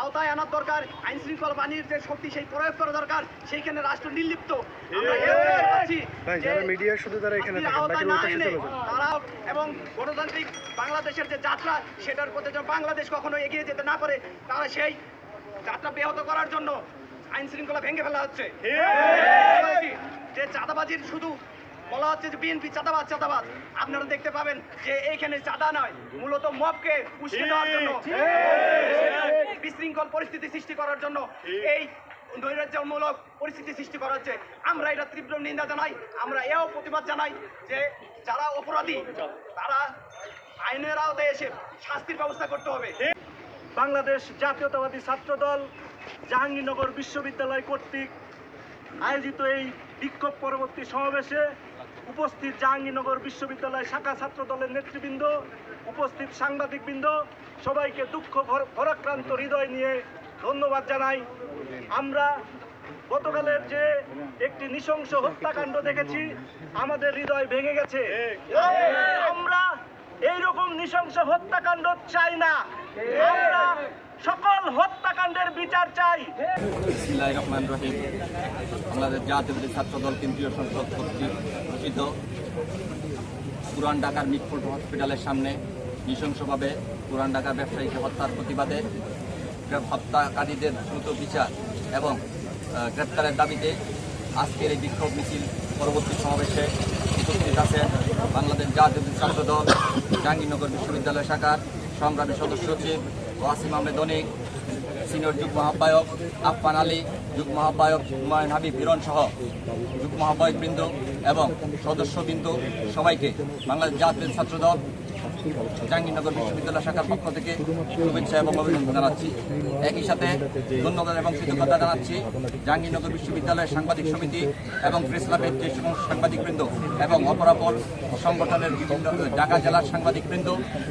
আওতায় আনার দরকার আইন শৃঙ্খলা বাহিনীর যে শক্তি সেই প্রয়োগ করা দরকার সেইখানে রাষ্ট্র নির্লিপ্ত। যে শাস্তির। তারাও এবং গণতান্ত্রিক বাংলাদেশের যে যাত্রা সেটার প্রতি যেন বাংলাদেশ কখনো এগিয়ে যেতে না পারে তারা সেই যাত্রা ব্যাহত করার জন্য আইন শৃঙ্খলা ভেঙে ফেলা হচ্ছে। যে চাঁদাবাজির শুধু বলা হচ্ছে যে বিএনপি চাঁদাবাজ চাঁদাবাজ। আপনারা দেখতে পাবেন যে এইখানে চাঁদা নয় মূলত মবকে উস্কে দেওয়ার জন্য বিশৃঙ্খল পরিস্থিতি সৃষ্টি করার জন্য এই নৈরাজ্যমূলক পরিস্থিতি সৃষ্টি করা হচ্ছে। আমরা এটা তীব্র নিন্দা জানাই আমরা এও প্রতিবাদ জানাই যে যারা অপরাধী তারা আইনের আওতায় এসে শাস্তির ব্যবস্থা করতে হবে। বাংলাদেশ জাতীয়তাবাদী ছাত্রদল জাহাঙ্গীরনগর বিশ্ববিদ্যালয় কর্তৃক আয়োজিত এই বিক্ষোভ পরবর্তী সমাবেশে উপস্থিত জাহাঙ্গীরনগর বিশ্ববিদ্যালয় শাখা ছাত্র দলের নেতৃবৃন্দ, উপস্থিত সাংবাদিকবৃন্দ, সবাইকে দুঃখ ভরাক্রান্ত হৃদয় নিয়ে ধন্যবাদ জানাই। আমরা গতকালের যে একটি নৃশংস হত্যাকাণ্ড দেখেছি, আমাদের হৃদয় ভেঙে গেছে। আমরা এইরকম নৃশংস হত্যাকাণ্ড চাই না। আমরা সকল হত্যাকাণ্ডের বিচার চাই। রহমান রহিম বাংলাদেশ জাতীয় ছাত্র দল কেন্দ্রীয় সংসদ কর্তৃক ঘোষিত পুরান ঢাকার মিটফোর্ড হসপিটালের সামনে নৃশংসভাবে পুরান ঢাকার ব্যবসায়ীকে হত্যার প্রতিবাদে হত্যাকারীদের দ্রুত বিচার এবং গ্রেপ্তারের দাবিতে আজকের এই বিক্ষোভ মিছিল পরবর্তী সমাবেশে উপস্থিত আছেন বাংলাদেশ জাতীয় ছাত্র দল জাহাঙ্গীরনগর বিশ্ববিদ্যালয় শাখার সংগ্রামী সদস্য সচিব ওয়াসিম আহমেদ অনিক সিনিয়র যুগ্ম আহ্বায়ক আফফান আলী, যুগ্ম আহ্বায়ক হুমায়ুন হাবিব হিরণ সহ যুগ্ম আহ্বায়ক বৃন্দ এবং সদস্যবৃন্দ সবাইকে বাংলাদেশ জাতীয় ছাত্র দল জাহাঙ্গীরনগর বিশ্ববিদ্যালয় শাখার পক্ষ থেকে শুভেচ্ছা এবং অভিনন্দন জানাচ্ছি। একই সাথে ধন্যবাদ এবং কৃতজ্ঞতা জানাচ্ছি জাহাঙ্গীরনগর বিশ্ববিদ্যালয়ের সাংবাদিক সমিতি এবং প্রেস ক্লাবের যে সমস্ত সাংবাদিকবৃন্দ এবং অপরাপর সংগঠনের বিভিন্ন ঢাকা জেলার সাংবাদিকবৃন্দ,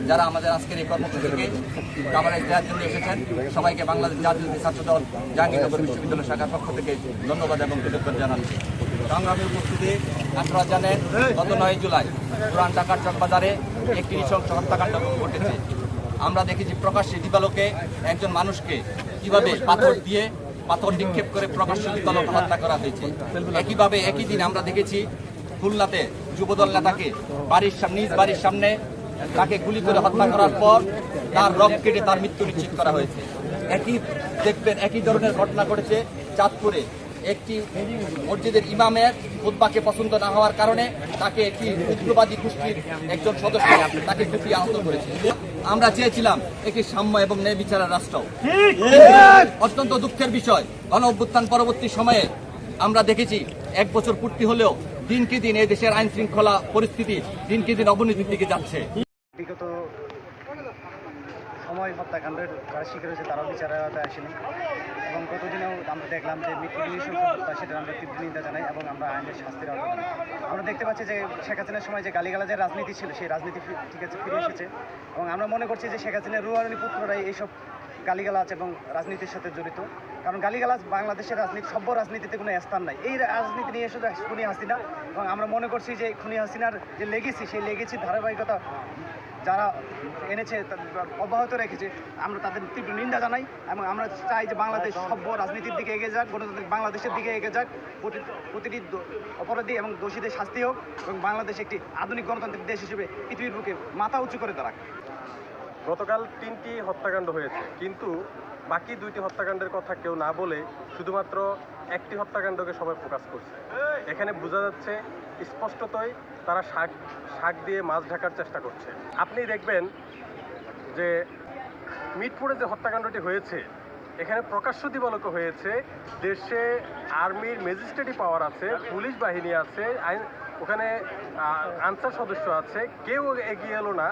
যারা আমাদের আজকের এই কর্মসূচিকে কাভারেজ দেওয়ার জন্য এসেছেন, সবাইকে বাংলাদেশ জাতীয় ছাত্র দল জাহাঙ্গীরনগর বিশ্ববিদ্যালয় শাখার পক্ষ থেকে ধন্যবাদ এবং কৃতজ্ঞতা জানাচ্ছি। সংগ্রামী উপস্থিতি আপনারা জানেন গত নয় জুলাই, পুরান ঢাকার চকবাজারে একটি নৃশংস হত্যাকাণ্ড ঘটেছে। আমরা দেখেছি প্রকাশ্যে দিবালোকে একজন মানুষকে কীভাবে পাথর দিয়ে পাথর নিক্ষেপ করে প্রকাশ্য দিবালোকে হত্যা করা হয়েছে। একইভাবে একই দিন আমরা দেখেছি খুলনাতে যুবদল নেতাকে বাড়ির নিজ বাড়ির সামনে তাকে গুলি করে হত্যা করার পর তার রক কেটে তার মৃত্যু নিশ্চিত করা হয়েছে। একই দেখবেন, একই ধরনের ঘটনা ঘটেছে চাঁদপুরে। একটি মসজিদের ইমামের খুদ্বাকে পছন্দ না হওয়ার কারণে তাকে একটি উগ্রবাদী গোষ্ঠীর একজন সদস্য তাকে কুপিয়ে আহত করেছে। আমরা চেয়েছিলাম একটি সাম্য এবং ন্যায় বিচারের রাষ্ট্র। অত্যন্ত দুঃখের বিষয়, গণ অভ্যুত্থান পরবর্তী সময়ে আমরা দেখেছি এক বছর পূর্তি হলেও দিনকে দিন এই দেশের আইন শৃঙ্খলা পরিস্থিতি দিনকে দিন অবনতির দিকে যাচ্ছে। বিগত সময় হত্যাকাণ্ডের যারা শিকার হয়েছে তারাও বিচারের আওতায় আসেনি। এবং গতদিনেও আমরা দেখলাম যে মৃত্যু নিঃসঙ্গ হত্যা সেটা আমরা তীব্র নিন্দা জানাই এবং আমরা আইনের শাস্তির আওতায় আনি। আমরা দেখতে পাচ্ছি যে শেখ হাসিনার সময় যে গালিগালাজের রাজনীতি ছিল, সেই রাজনীতি ঠিক আছে, ফিরে এসেছে। এবং আমরা মনে করছি যে শেখ হাসিনার রুয়ানি পুত্ররাই এইসব গালিগালাজ এবং রাজনীতির সাথে জড়িত। কারণ গালিগালাজ বাংলাদেশের রাজনীতি, সভ্য রাজনীতিতে কোনো স্থান নাই। এই রাজনীতি নিয়ে শুধু খুনি হাসিনা। এবং আমরা মনে করছি যে খুনি হাসিনার যে লেগেছি সেই লেগেছি ধারাবাহিকতা যারা এনেছে অব্যাহত রেখেছে আমরা তাদের তীব্র নিন্দা জানাই এবং আমরা চাই যে বাংলাদেশ সভ্য রাজনীতির দিকে এগিয়ে যাক গণতান্ত্রিক বাংলাদেশের দিকে এগিয়ে যাক প্রতি- প্রতিটি অপরাধী এবং দোষীদের শাস্তি হোক এবং বাংলাদেশ একটি আধুনিক গণতান্ত্রিক দেশ হিসেবে পৃথিবীর বুকে মাথা উঁচু করে দাঁড়াক। গতকাল তিনটি হত্যাকাণ্ড হয়েছে কিন্তু বাকি দুইটি হত্যাকাণ্ডের কথা কেউ না বলে শুধুমাত্র একটি হত্যাকাণ্ডকে সবাই ফোকাস করছে। এখানে বোঝা যাচ্ছে স্পষ্টতই তারা শাক শাক দিয়ে মাছ ঢাকার চেষ্টা করছে। আপনি দেখবেন যে মিটপুরে যে হত্যাকাণ্ডটি হয়েছে, এখানে প্রকাশ্য দিবালোক হয়েছে, দেশে আর্মির ম্যাজিস্ট্রেটি পাওয়ার আছে, পুলিশ বাহিনী আছে, আইন ওখানে আনসার সদস্য আছে, কেউ এগিয়ে এলো না।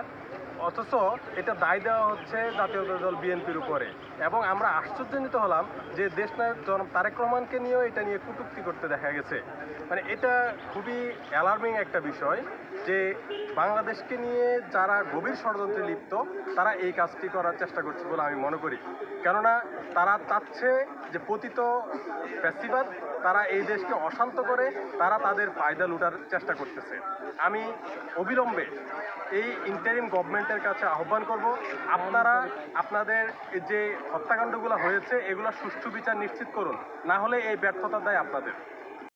অথচ এটা দায় দেওয়া হচ্ছে জাতীয় দল বিএনপির উপরে। এবং আমরা আশ্চর্যান্বিত হলাম যে দেশনায়ক জনাব তারেক রহমানকে নিয়েও এটা নিয়ে কটূক্তি করতে দেখা গেছে। মানে এটা খুবই অ্যালার্মিং একটা বিষয় যে বাংলাদেশকে নিয়ে যারা গভীর ষড়যন্ত্রে লিপ্ত, তারা এই কাজটি করার চেষ্টা করছে বলে আমি মনে করি। কেননা তারা চাচ্ছে যে পতিত ফ্যাসিবাদ তারা এই দেশকে অশান্ত করে, তারা তাদের ফায়দা লুটার চেষ্টা করতেছে। আমি অবিলম্বে এই ইন্টারিম গভর্নমেন্টের কাছে আহ্বান করব, আপনারা আপনাদের যে হত্যাকাণ্ডগুলো হয়েছে, এগুলো সুষ্ঠু বিচার নিশ্চিত করুন। না হলে এই ব্যর্থতার দায় আপনাদের।